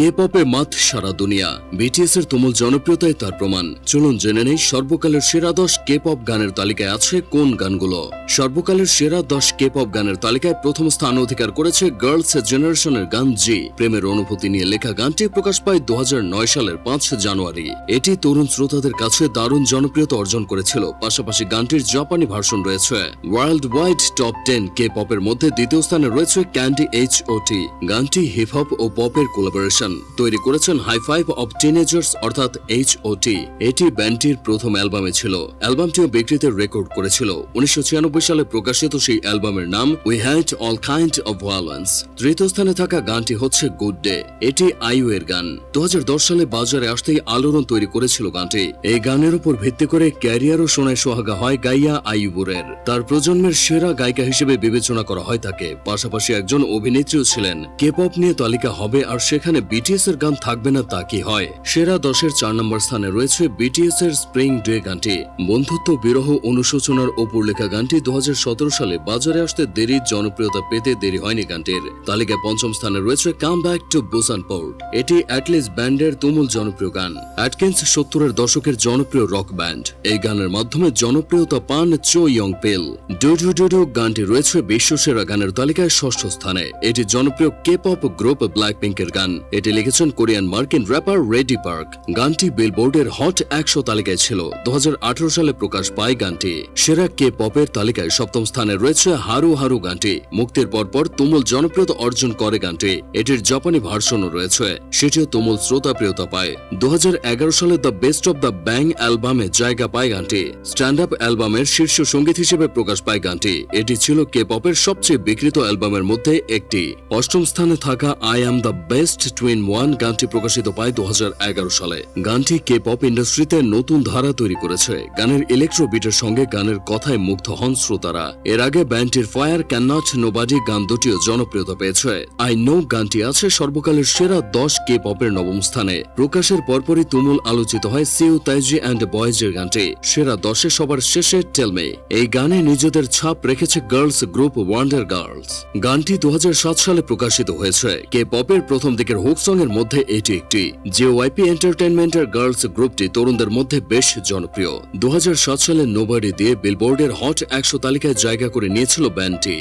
কে পপে মাত সারা দুনিয়া। বিটিএস এর তুমুল জনপ্রিয়তায় তার প্রমাণ। চলুন জেনে নেই সর্বকালের সেরা দশ কে পপ গানের তালিকায় আছে কোন গানগুলো। সর্বকালের সেরা দশ কে পপ গানের তালিকায় প্রথম স্থান অধিকার করেছে গার্লস জেনারেশনের গান জি প্রেমের অনুভূতি নিয়ে লেখা গানটি প্রকাশ পায় দু হাজার নয় সালের পাঁচ জানুয়ারি। এটি তরুণ শ্রোতাদের কাছে দারুণ জনপ্রিয়তা অর্জন করেছিল। পাশাপাশি গানটির জাপানি ভার্সন রয়েছে world wide top ten K পপের মধ্যে দ্বিতীয় স্থানে রয়েছে ক্যান্ডি এইচ ও টি গানটি হিপ হপ ও পপের কোলাবোরেশন তৈরি করেছেন হাই ফাইভ অব টিনেজার্স অর্থাৎ এইচ ও টি এটি ব্যান্ডটির প্রথম অ্যালবামে ছিল। অ্যালবামটিও বিক্রিতে রেকর্ড করেছিল। উনিশশো সালে প্রকাশিত সেই অ্যালবামের নাম we had all kind of violence তৃতীয় স্থানে থাকা গানটি হচ্ছে গুড ডে এটি আইউ এর গান দু সালে বাজারে আসতেই আলোড়ন তৈরি করেছিল গানটি। এই গানের উপর ভিত্তি করে ক্যারিয়ারও শোনায় সোহাগা হয় গাইয়া আইয়ুবুরের। তার প্রজন্মের সেরা গায়িকা হিসেবে বিবেচনা করা হয় তাকে। পাশাপাশি একজন অভিনেত্রীও ছিলেন। কে পপ নিয়ে তালিকা হবে আর সেখানে বিটিএস এর গান থাকবে না তা কি হয়? সেরা দশের চার নম্বর স্থানে রয়েছে বিটিএস এর স্প্রিং ডে গানটি। বন্ধুত্ব, বিরহ, অনুশোচনার ওপর লেখা গানটি দু সালে বাজারে আসতে দেরি, জনপ্রিয়তা পেতে দেরি হয়নি গানটির। তালিকায় পঞ্চম স্থানে রয়েছে come back to Busan port এটি অ্যাটলিস ব্যান্ডের তুমুল জনপ্রিয় গান। অ্যাটকিন্স সত্তরের দশকের জনপ্রিয় রক ব্যান্ড। এই গানের মাধ্যমে জনপ্রিয়তা পান চো ইয়ং পেল ডু ডু ডু ডু গানটি রয়েছে বিশ্বসেরা গানের তালিকায় ষষ্ঠ স্থানে। এটি জনপ্রিয় কে পপ গ্রুপ ব্ল্যাক পিঙ্কের গান। এটি লিখেছেন কোরিয়ান মার্কিন র্যাপার রেডি পার্ক। গানটি বিলবোর্ডের হট একশো তালিকায় ছিল। দু সালে প্রকাশ পায় গানটি। সেরা কে পপের তালিকায় সপ্তম স্থানে রয়েছে হারু হারু গানটি। মুক্তির পরপর তুমুল জনপ্রিয়তা অর্জন করে গানটি। এটির জাপানি ভার্সনও রয়েছে। সেটিও তুমুল শ্রোতা প্রিয়তা পায় দুহাজার এগারো সালে the best of the bang অ্যালবামে জায়গা পায় গানটি। স্ট্যান্ড আপ অ্যালবামের শীর্ষ সংগীত হিসেবে প্রকাশ পায় গানটি। এটি ছিল কে পপের সবচেয়ে বিকৃত অ্যালবামের মধ্যে একটি। অষ্টম স্থানে থাকা I am the best twin one গানটি প্রকাশিত পায় দু সালে। গানটি কে পপ ইন্ডাস্ট্রিতে নতুন ধারা তৈরি করেছে। গানের ইলেকট্রো বিটের সঙ্গে গানের কথায় মুগ্ধ হন শ্রোতারা। এর আগে ব্যান্ডটির ফায়ার ক্যান নট নোবাডি গান দুটিও জনপ্রিয়তা পেয়েছে। আই নো গানটি আছে সর্বকালের সেরা দশ কে পপের নবম স্থানে। প্রকাশের পরপরই তুমুল আলোচিত হয় সিউ তাইজি অ্যান্ড বয়েজের গানটি। সেরা দশে সবার শেষে টেলমে এই গানে নিজেদের ছাপ রেখেছে গার্লস গ্রুপ ওয়ান্ডার গার্লস গানটি দু হাজার সাত সালে প্রকাশিত হয়েছে। কে পপের প্রথম দিকের হুক সং এর মধ্যে এটি একটি। যে ওয়াইপি এন্টারটেনমেন্টের গার্লস গ্রুপটি তরুণদের মধ্যে বেশ জনপ্রিয়। দু সালে নোবাডি দিয়ে বিলবোর্ডের হট একশো তালিকায় জায়গা করে নিয়েছিল ব্যান্ডটি